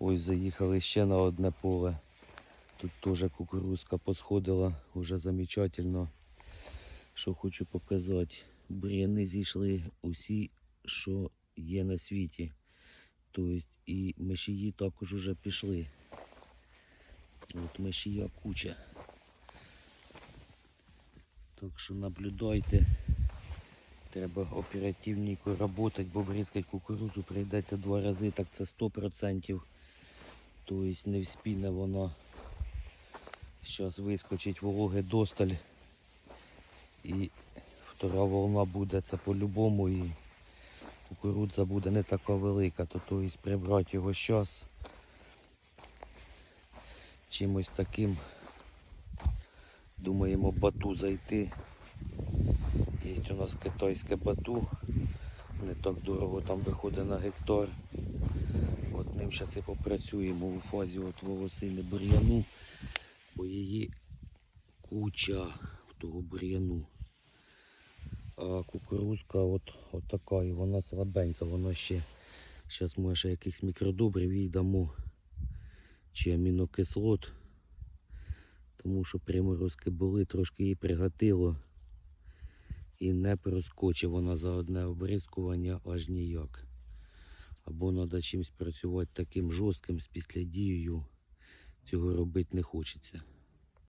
Ось заїхали ще на одне поле. Тут теж кукурузка посходила, уже замечательно. Що хочу показати. Бур'яни зійшли усі, що є на світі. Тобто і мишії також уже пішли. От мишія куча. Так що наблюдайте. Треба оперативненько працювати, бо бризкать кукурузу прийдеться два рази, так це 100%. Тобто не вспіне воно. Зараз вискочить вологи досталь. І втора волна буде це по-любому і кукурудза буде не така велика, то тобто прибрати його зараз чимось таким. Думаємо бату зайти. Є у нас китайське бату. Не так дорого там виходить на гектар. Ним зараз і попрацюємо у фазі от волосини бур'яну, бо її куча того бур'яну. А кукурузка от, от така і вона слабенька, вона ще зараз може ще якихось мікродобрив їй чи амінокислот. Тому що приморозки були, трошки її пригатило і не проскоче вона за одне обрискування аж ніяк. Або треба чимось працювати таким жорстким з після дією, Цього робити не хочеться.